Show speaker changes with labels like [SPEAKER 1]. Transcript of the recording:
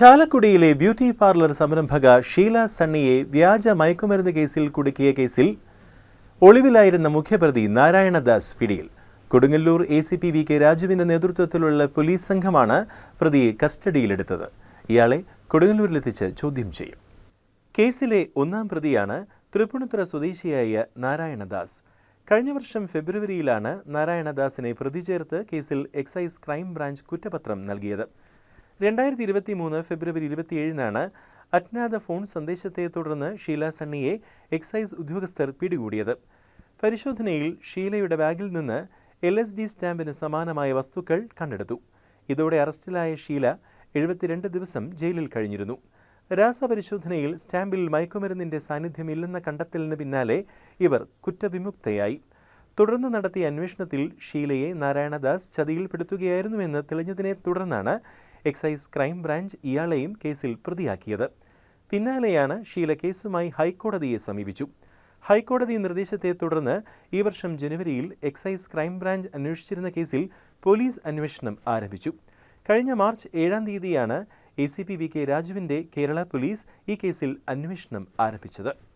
[SPEAKER 1] ചാലക്കുടിയിലെ beauty parlour സംരംഭക ഷീല സണ്ണിയെ വ്യാജ മയക്കുമരുന്ന് കേസിൽ കുടുക്കിയ കേസിൽ ഒളിവിലായിരുന്ന മുഖ്യപ്രതി നാരായണദാസ് പിടിയിൽ. Kodungallur A C P V K രാജുവിന്റെ നേതൃത്വത്തിലുള്ള പോലീസ് സംഘമാണ് പ്രതിയെ കസ്റ്റഡിയിലെടുത്തത്. ഇയാളെ കൊടുങ്ങല്ലൂരിലെത്തിച്ച് ചോദ്യം ചെയ്യും. കേസിലെ ഒന്നാം പ്രതിയാണ് തൃപ്പൂണിത്തുറ സ്വദേശിയായ നാരായണദാസ് കഴിഞ്ഞ വർഷം ഫെബ്രുവരിയിലാണ് നാരായണദാസിനെ പ്രതി ചേർത്ത് കേസിൽ എക്സൈസ് ക്രൈം ബ്രാഞ്ച് കുറ്റപത്രം നൽകിയത്. രണ്ടായിരത്തി ഇരുപത്തി മൂന്ന് ഫെബ്രുവരി ഇരുപത്തിയേഴിനാണ് അജ്ഞാത ഫോൺ സന്ദേശത്തെ തുടർന്ന് ഷീല സണ്ണിയെ എക്സൈസ് ഉദ്യോഗസ്ഥർ പിടികൂടിയത്. പരിശോധനയിൽ ഷീലയുടെ ബാഗിൽ നിന്ന് എൽ എസ് ഡി സ്റ്റാമ്പിന് സമാനമായ വസ്തുക്കൾ കണ്ടെടുത്തു. ഇതോടെ അറസ്റ്റിലായ ഷീല എഴുപത്തിരണ്ട് ദിവസം ജയിലിൽ കഴിഞ്ഞിരുന്നു. രാസപരിശോധനയിൽ സ്റ്റാമ്പിൽ മയക്കുമരുന്നിന്റെ സാന്നിധ്യമില്ലെന്ന കണ്ടെത്തലിന് പിന്നാലെ ഇവർ കുറ്റവിമുക്തയായി. തുടർന്ന് നടത്തിയ അന്വേഷണത്തിൽ ഷീലയെ നാരായണദാസ് ചതിയിൽപ്പെടുത്തുകയായിരുന്നുവെന്ന് തെളിഞ്ഞതിനെ തുടർന്നാണ് എക്സൈസ് ക്രൈംബ്രാഞ്ച് ഇയാളെയും കേസിൽ പ്രതിയാക്കിയത്. പിന്നാലെയാണ് ഷീല കേസുമായി ഹൈക്കോടതിയെ സമീപിച്ചു. ഹൈക്കോടതി നിർദ്ദേശത്തെ തുടർന്ന് ഈ വർഷം ജനുവരിയിൽ എക്സൈസ് ക്രൈംബ്രാഞ്ച് അന്വേഷിച്ചിരുന്ന കേസിൽ പോലീസ് അന്വേഷണം ആരംഭിച്ചു. കഴിഞ്ഞ മാർച്ച് ഏഴാം തീയതിയാണ് A C P V K രാജുവിന്റെ കേരള പോലീസ് ഈ കേസിൽ അന്വേഷണം ആരംഭിച്ചത്.